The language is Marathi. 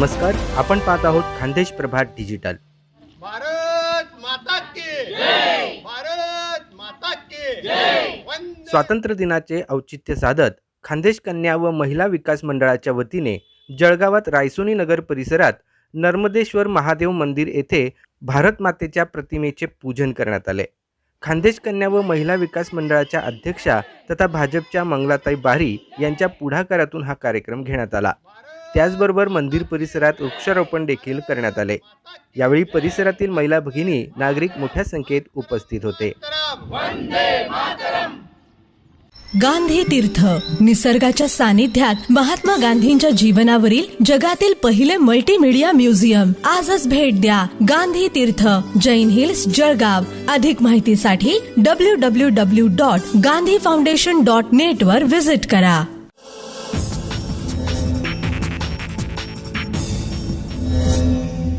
नमस्कार आपण पाहत आहोत खानदेश प्रभात डिजिटल भारत माता की भारत माता की स्वातंत्र्य दिनाचे औचित्य साधत खानदेश कन्या व महिला विकास मंडळाच्या वतीने जळगावात रायसोनी नगर परिसरात नर्मदेश्वर महादेव मंदिर येथे भारत मातेच्या प्रतिमेचे पूजन करण्यात आले. खानदेश कन्या व महिला विकास मंडळाच्या अध्यक्षा तथा भाजपच्या मंगलाताई बारी यांच्या पुढाकारातून हा कार्यक्रम घेण्यात आला. त्याचबरोबर मंदिर परिसरात वृक्षारोपण देखील करण्यात आले. यावेळी परिसरातील महिला भगिनी नागरिक मोठ्या संख्येत उपस्थित होते. गांधी तीर्थ. निसर्गाच्या सानिध्यात महात्मा गांधींच्या जीवनावरील जगातील पहिले मल्टीमीडिया म्युझियम आजच भेट द्या गांधी तीर्थ. जैन हिल्स जळगाव. अधिक माहितीसाठी W W W dot Gandhi foundation dot net वर विजिट करा.